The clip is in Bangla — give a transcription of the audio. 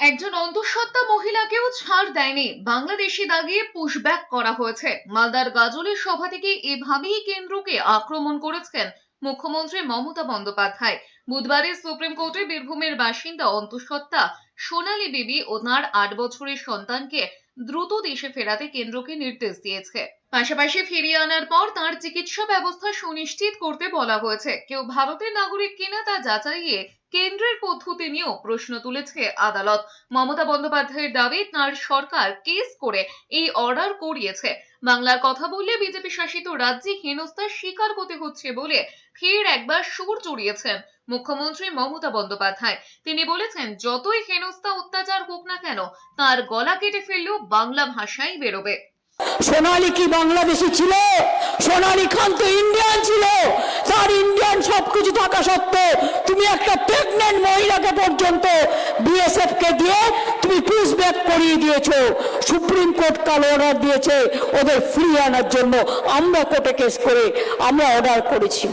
একজন অন্তঃসত্ত্বা মহিলাকেও ছাড় দেয়নি। বাংলাদেশি দাগিয়ে পুশব্যাক করা হয়েছে। মালদার গাজলের সভা থেকে এভাবেই কেন্দ্রকে আক্রমণ করেছেন মুখ্যমন্ত্রী মমতা বন্দ্যোপাধ্যায়। বুধবারে সুপ্রিম কোর্টে বীরভূমের বাসিন্দা অন্তঃসত্ত্বা সোনালী বিবি ও তাঁর আট বছরের সন্তানকে দ্রুত দেশে ফেরাতে কেন্দ্রকে নির্দেশ দিয়েছে। পাশাপাশি ফিরিয়ে আনার পর তার চিকিৎসা ব্যবস্থা সুনিশ্চিত করতে বলা হয়েছে। কেউ ভারতের নাগরিক কিনা তা যাচাইয়ে কেন্দ্রের পদ্ধতি নিয়েও প্রশ্ন তুলেছে আদালত। মমতা বন্দ্যোপাধ্যায়ের দাবি, তাঁর সরকার কেস করে এই অর্ডার করিয়েছে। বাংলার কথা বললে বিজেপি শাসিত রাজ্যে হেনস্থার শিকার হতে হচ্ছে বলে ফের একবার সুর চড়িয়েছেন মুখ্যমন্ত্রী মমতা বন্দ্যোপাধ্যায়। তিনি বলেছেন, যতই হেনস্থা অত্যাচার হোক না কেন, তার গলা কেটে ফেললেও বাংলা ভাষাই বেরোবে। সোনালি কি বাংলাদেশি ছিল? সোনালি খান তো ইন্ডিয়ান ছিল। তার ইন্ডিয়ান সবকিছু থাকা সত্ত্বেও তুমি একটা পর্যন্ত বিএসএফ কে দিয়ে তুমি পুশ ব্যাক করিয়ে দিয়েছ। সুপ্রিম কোর্ট কাল অর্ডার দিয়েছে। ওদের ফ্রি আনার জন্য আমরা কোর্টে কেস করে আমরা অর্ডার করেছি।